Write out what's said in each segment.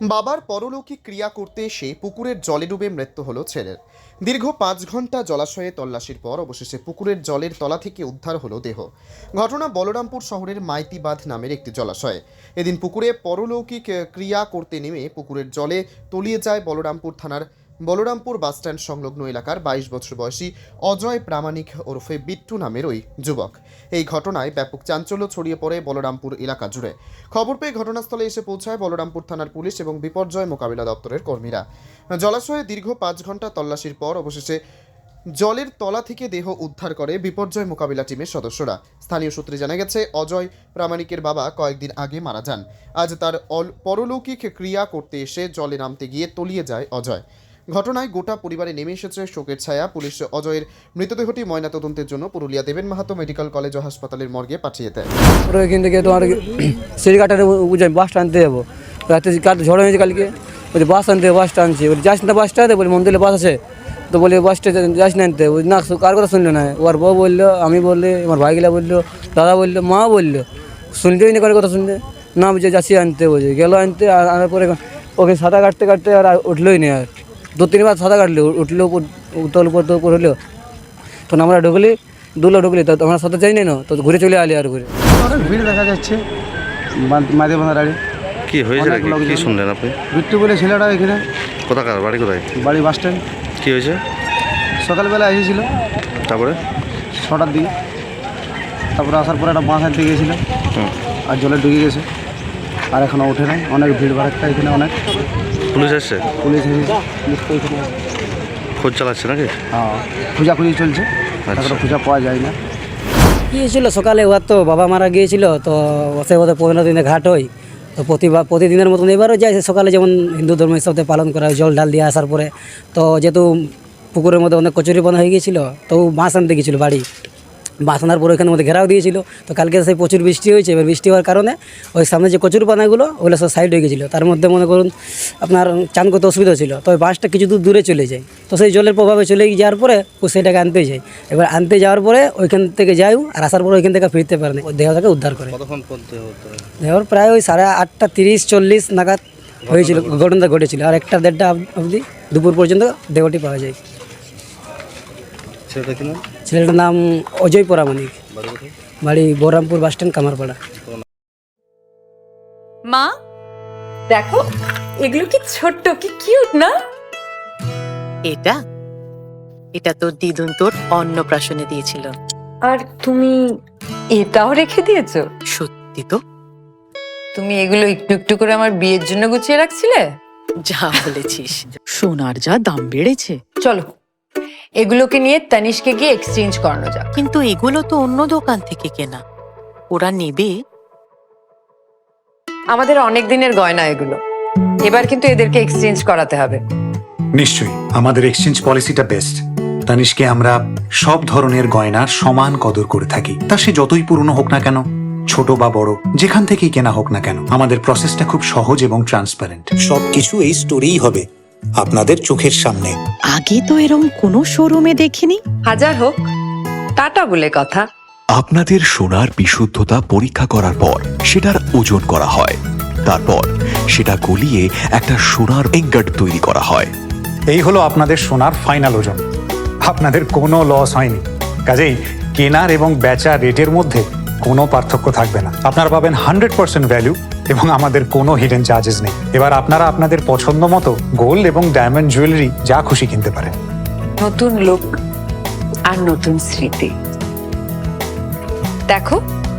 বাবার পরলৌকিক ক্রিয়া করতে এসে পুকুরের জলে ডুবে মৃত্যু হলো ছেলের। দীর্ঘ পাঁচ ঘণ্টা জলাশয়ে তল্লাশির পর অবশেষে পুকুরের জলের তলা থেকে উদ্ধার হলো দেহ। ঘটনা বলরামপুর শহরের মাইতিবাঁধ নামের একটি জলাশয়ে। এদিন পুকুরে পরলৌকিক ক্রিয়া করতে নেমে পুকুরের জলে তলিয়ে যায় বলরামপুর থানার বলরামপুর বাসস্ট্যান্ড সংলগ্ন এলাকার বাইশ বছর বয়সী অজয় প্রামাণিক ওরফে বিট্টু নামের ওই যুবক। এই ঘটনায় ব্যাপক চাঞ্চল্য ছড়িয়ে পড়ে বলরামপুর এলাকা জুড়ে। খবর পেয়ে ঘটনাস্থলে এসে পৌঁছায় বলরামপুর থানার পুলিশ এবং বিপর্যয় মোকাবিলা দপ্তরের কর্মীরা। জলাশয়ে দীর্ঘ পাঁচ ঘণ্টা তল্লাশির পর অবশেষে জলের তলা থেকে দেহ উদ্ধার করে বিপর্যয় মোকাবিলা টিমের সদস্যরা। স্থানীয় সূত্রে জানা গেছে, অজয় প্রামাণিকের বাবা কয়েকদিন আগে মারা যান। আজ তার পরলৌকিক ক্রিয়া করতে এসে জলে নামতে গিয়ে তলিয়ে যায় অজয়। ঘটনায় গোটা পরিবারে নেমে এসেছে শোকের ছায়া। পুলিশ অজয়ের মৃতদেহটি ময়নাতদন্তের জন্য পুরুলিয়া দেবেন মাহাতো মেডিকেল কলেজ ও হাসপাতালের মর্গে পাঠিয়ে দেয়। এখান থেকে তোমার সিঁড়িঘাটার বাস আনতে যাব। রাতে ঝড় হয়েছে কালকে বলছি বাস আনতে বাসটা আনছি বলি, যাস না বাসটা বলি, মন্দিরে বাস আছে। তো বলি, বাসটা যাস না আনতে না কার কথা শুনলো না? ওর বউ বলল, আমি বললে, আমার ভাই ভাইগুলা বলল, দাদা বলল, মা বলল শুনতেই না কার কথা শুনতে? না বুঝে যাচ্ছি আনতে বলছে গেলো আনতে আনার পরে ওকে সাঁতার কাটতে কাটতে আর উঠলোই না আর। দু তিনবার সাঁতার কাটলো উঠল উত্তর উপর তো উপর হলো। তখন আমরা ঢুকলি দুলো ঢুকলি তো আমরা সাথে যাই না? তো ঘুরে চলে আলি আর ঘুরে। অনেক ভিড় দেখা যাচ্ছে মাঝে বাঁধা দাঁড়িয়ে কি হয়েছে কি শুনলেন আপনি? বিট্টু বলে ছেলেটা এখানে। কোথাকার? বাড়ি কোথায়? বাড়ি বাস স্ট্যান্ড। কি হয়েছে? সকালবেলা এসেছিল। তারপরে? ছটার দিকে। তারপরে আসার পরে একটা বাঁশ আনতে গিয়েছিল হুম। আর জলে ডুবে গেছে। আর এখনও ওঠে নাই। অনেক ভিড় ভাড়াটা এখানে অনেক। পুলিশ এসছে? পুলিশ। খোঁজ চালাচ্ছে নাকি? হ্যাঁ খোঁজাখুঁজি চলছে। তারপরে খোঁজা পাওয়া যায় না কি হয়েছিল? সকালে ওর তো বাবা মারা গিয়েছিল তো সে ওদের পনেরো দিনে ঘাট হয় তো প্রতিবার প্রতিদিনের মতন এবারও যায় সে সকালে যেমন হিন্দু ধর্ম হিসাবে পালন করা হয় জল ঢাল দিয়ে আসার পরে। তো যেহেতু পুকুরের মধ্যে অনেক কচুরি বানা হয়ে গিয়েছিল তো মাছ আনতে গেছিল বাড়ি। আনার পরে ওখানের মধ্যে ঘেরাও দিয়েছিল। তো কালকে সেই প্রচুর বৃষ্টি হয়েছে এবার বৃষ্টি হওয়ার কারণে ওই সামনে যে কচুরি পানাগুলো ওগুলো সব সাইড হয়ে গেছিল। তার মধ্যে মনে করুন আপনার চান করতে অসুবিধা ছিল তো ওই বাঁশটা কিছু দূর দূরে চলে যায়। তো সেই জলের প্রভাবে চলে যাওয়ার পরে ও সেটাকে আনতে যায়। এবার আনতে যাওয়ার পরে ওইখান থেকে যাই আর আসার পরে ওইখান থেকে ফিরতে পারে না। দেহটাকে উদ্ধার করে। দেহর প্রায় ওই সাড়ে আটটা তিরিশ চল্লিশ নাগাদ হয়েছিল ঘটনাটা ঘটেছিল। আর একটা দেড়টা অবধি দুপুর পর্যন্ত দেহটি পাওয়া যায়। ছেলেটা কি নাম? ছেলেটার নাম অজয় পরামানিক বাড়ি বহরামপুর বাস স্ট্যান্ড কামারপাড়া। মা দেখো এগুলো কি ছোট্ট কি কিউট না? এটা এটা তোর দিদুন তোর অন্নপ্রাশনে দিয়েছিল। আর তুমি এটাও রেখে দিয়েছ? সত্যি তো। তুমি এগুলো একটু একটু করে আমার বিয়ের জন্য গুছিয়ে রাখছিলে? যা বলেছিস। সোনার যা দাম বেড়েছে। চলো এগুলোকে নিয়ে তানিশকে গিয়ে এক্সচেঞ্জ করানো যাক। কিন্তু এগুলো তো অন্য দোকান থেকে কেনা। ওরা নেবে? আমাদের অনেক দিনের গয়না এগুলো। এবার কিন্তু এদেরকে এক্সচেঞ্জ করাতে হবে। নিশ্চয়ই আমাদের এক্সচেঞ্জ পলিসিটা বেস্ট তানিশকে আমরা সব ধরনের গয়নার সমান কদর করে থাকি। তা সে যতই পুরনো হোক না কেন ছোট বা বড় যেখান থেকেই কেনা হোক না কেন আমাদের প্রসেসটা খুব সহজ এবং ট্রান্সপারেন্ট সবকিছু এই স্টোরেই হবে। আপনাদের চোখের সামনে। আগে তো এরকম কোনো শোরুমে দেখিনি। হাজার হোক টাটা বলে কথা। আপনাদের সোনার বিশুদ্ধতা পরীক্ষা করার পর সেটার ওজন করা হয়। তারপর সেটা গলিয়ে একটা সোনার এঙ্গাট তৈরি করা হয়। এই হলো আপনাদের সোনার ফাইনাল ওজন। আপনাদের কোনো লস হয়নি। কাজেই কেনার এবং বেচা রেটের মধ্যে কোনো পার্থক্য থাকবে না। আপনারা পাবেন হান্ড্রেড পার্সেন্ট ভ্যালু এবং আমাদের কোনো হিডেন চার্জেস নেই। এবার আপনারা আপনাদের পছন্দ মতো গোল্ড এবং ডায়মন্ড জুয়েলারি যা খুশি কিনতে পারেন। নতুন লুক আর নতুন স্মৃতি। দেখো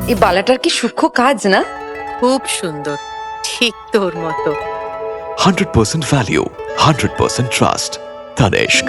এই বালাটার কি সূক্ষ্ম কাজ না? খুব সুন্দর ঠিক তোর মতো। Hundred percent value hundred percent trust Tanishq